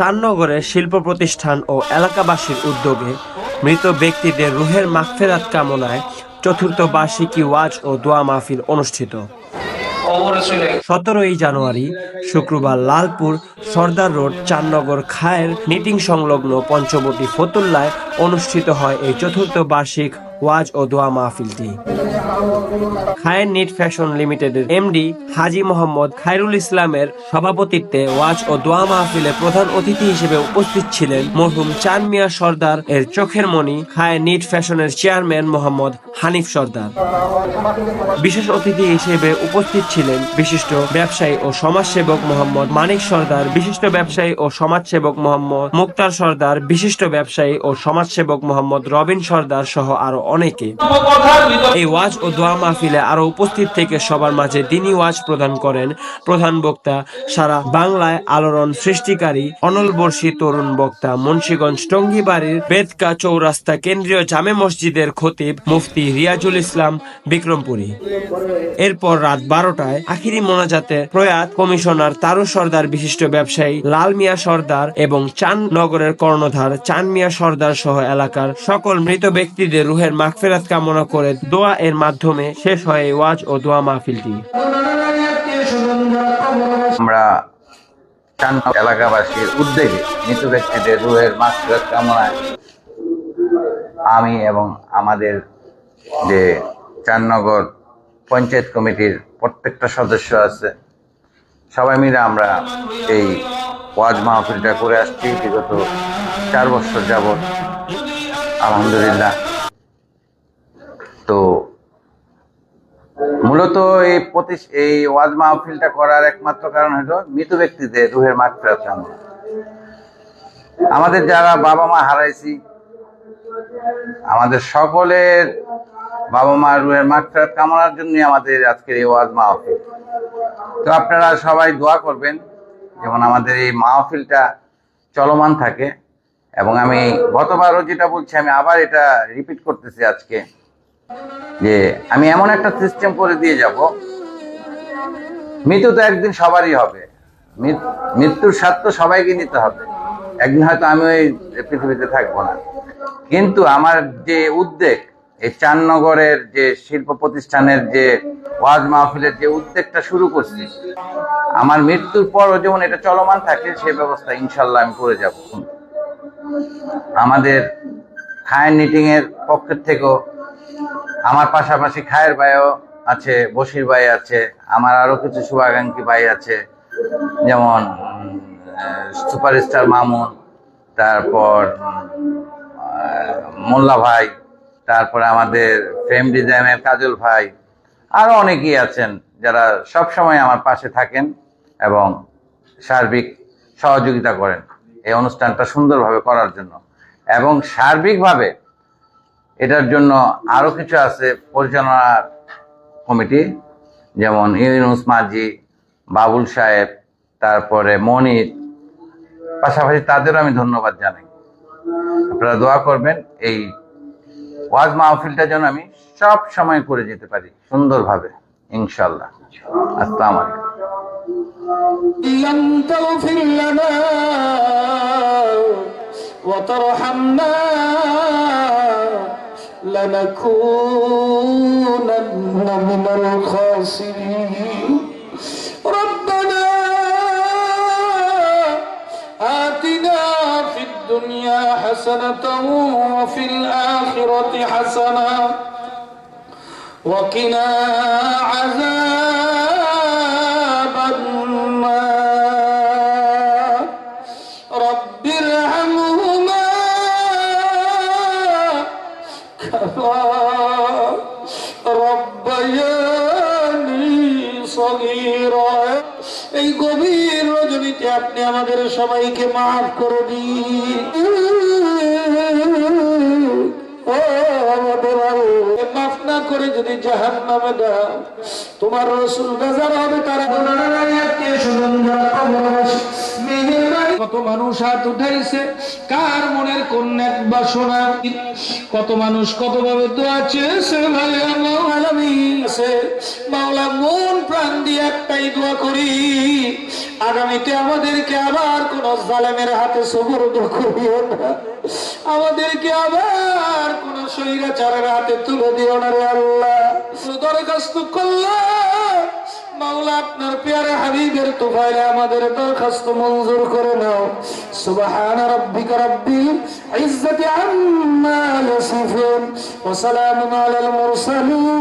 চান্নগরের শিল্প প্রতিষ্ঠান ও এলাকাবাসীর উদ্যোগে মৃত ব্যক্তিদের রুহের মাগফেরাত কামনায় চতুর্থ বার্ষিকী ওয়াজ ও দোয়া মাহফিল অনুষ্ঠিত। সতেরোই জানুয়ারি শুক্রবার লালপুর সর্দার রোড চান্নগর খায়ের মিটিং সংলগ্ন পঞ্চবটি ফতুল্লায় অনুষ্ঠিত হয় এই চতুর্থ বার্ষিক ওয়াজ ও দোয়া মাহফিলটি। খায়ের নিট ফ্যাশন লিমিটেডের এমডি হাজি মোহাম্মদ খায়রুল ইসলামের সভাপতিত্বে ওয়াজ ও দোয়া মাহফিলে প্রধান অতিথি হিসেবে উপস্থিত ছিলেন মরহুম চান মিয়া সর্দার এর চোখের মণি, খায়ের নিট ফ্যাশনের চেয়ারম্যান মোহাম্মদ হানিফ সর্দার। বিশেষ অতিথি হিসেবে উপস্থিত ছিলেন বিশিষ্ট ব্যবসায়ী ও সমাজসেবক মোহাম্মদ মানিক সর্দার, বিশিষ্ট ব্যবসায়ী ও সমাজসেবক মোহাম্মদ মুক্তার সর্দার, বিশিষ্ট ব্যবসায়ী ও সমাজসেবক মোহাম্মদ রবিন সর্দার সহ আরও অনেকে। এই ওয়াজ ও দোয়া মাহফিলে আরও উপস্থিত থেকে সবার মাঝে দিনী ওয়াজ প্রদান করেন প্রধান বক্তা, সারা বাংলায় আলোড়ন সৃষ্টিকারী অনল বর্ষী তরুণ বক্তা, মুন্সীগঞ্জ টঙ্গিবাড়ির বেদকা চৌরাস্তা কেন্দ্রীয় জামে মসজিদের খতিব মুফতি রিয়াজুল ইসলাম বিক্রমপুরী। এরপর রাত বারোটায় আখিরি মোনাজাতে প্রয়াত কমিশনার তারু সর্দার বিশিষ্ট ব্যবসায়ী লাল মিয়া সর্দার এবং চান নগরের কর্ণধার চান মিয়া সর্দার সহ এলাকার সকল মৃত ব্যক্তিদের রুহের মাগফেরাত কামনা করে দোয়া এর মাধ্যমে শেষ হয় ওয়াজ ও দোয়া মাহফিলটি। আমরা এলাকাবাসীর উদ্যোগে মৃত ব্যক্তিদের রুহের মাগফিরাত কামনায় আমি এবং আমাদের যে চারনগর পঞ্চায়েত কমিটির প্রত্যেকটা সদস্য আছে, সবাই মিলে আমরা এই ওয়াজ মাহফিলটা করে আসছি। বিগত চার বছর যাবৎ, আলহামদুলিল্লাহ তো মূলত এই প্রতি এই ওয়াজ মাহফিলটা করার একমাত্র কারণ হলো মৃত ব্যক্তিদের রুহের মাগফিরাত কামনা আমাদের যারা বাবা মা হারাইছি, আমাদের সকলের বাবা মা রুহের মাগফিরাত কামনার জন্য আমাদের আজকের এই ওয়াজ মাহফিল। তো আপনারা সবাই দোয়া করবেন, যেমন আমাদের এই মাহফিলটা চলমান থাকে। এবং আমি গতবারও যেটা বলছি, আমি আবার এটা রিপিট করতেছি আজকে। যে আমি এমন একটা সিস্টেম করে দিয়ে যাব, মৃত্যু তো একদিন সবারই হবে। মৃত্যুর স্বাদ তো সবাইকে নিতে হবে। একদিন হয়তো আমি ওই পৃথিবীতে থাকব না। কিন্তু আমার যে উদ্যোগ এই চাননগরের যে শিল্প প্রতিষ্ঠানের যে ওয়াজ মাহফিলের যে উদ্যোগটা শুরু করছি, আমার মৃত্যুর পরও যেমন এটা চলমান থাকে, সে ব্যবস্থা ইনশাল্লাহ আমি করে যাব। আমাদের খায়ের নিটিং এর পক্ষের থেকেও আমার পাশাপাশি খায়ের ভাইও আছে বশির ভাই আছে, আমার আরও কিছু শুভাকাঙ্ক্ষী ভাই আছে, যেমন সুপারস্টার মামুন, তারপর মোল্লা ভাই, তারপরে আমাদের ফ্রেম ডিজাইনের কাজল ভাই, আরও অনেকেই আছেন যারা সব সময় আমার পাশে থাকেন এবং সার্বিক সহযোগিতা করেন এই অনুষ্ঠানটা সুন্দরভাবে করার জন্য। এবং সার্বিকভাবে এটার জন্য আরও কিছু আছে পরিচালনা কমিটি, যেমন ইউনুস মাঝি বাবুল সাহেব, তারপরে মনির। পাশাপাশি তাদেরও আমি ধন্যবাদ জানাই। আপনারা দোয়া করবেন, এই ওয়াজ মাহফিলটা যেন আমি সব সময় করে যেতে পারি, সুন্দরভাবে ইনশাল্লাহ আসসালামু আলাইকুম। لنكونن من الخاسرين. ربنا آتنا في الدنيا حسنة وفي الآخرة حسنة وقنا كما ربياني صغيرا এই গভীর রজনীতে আপনি আমাদের সবাইকে মাফ করে দিন ও আমাদের আল্লাহ, মাফ না করে যদি জাহান নামে দাও তোমার রসুল বেজার হবে তারা আত্মীয় স্বজন যারা কবরবাসী মেহেরবানি কত মানুষ হাত উঠাইছে? কার মনের কন্যাক বাসনা? কত মানুষ কত ভাবে দোয়া আছে। মাওলা, মন প্রাণ দিয়ে একটাই দোয়া করি। আগামীতে আমাদেরকে আবার কোন জালেমের হাতে সবরদ করিও না। আমাদেরকে আবার কোন স্বৈরাচারের হাতে তুলে দিও না রে আল্লাহ। দরখাস্ত করলাম। মাওলা, আপনার পেয়ারে হাবিবের তোফাইলে আমাদের দরখাস্ত মঞ্জুর করে নাও। সুবহান রাব্বিকা রাব্বিল ইজ্জাতি আম্মা ইয়াসিফুন, ওয়া সালামুন আলাল মুরসালিন।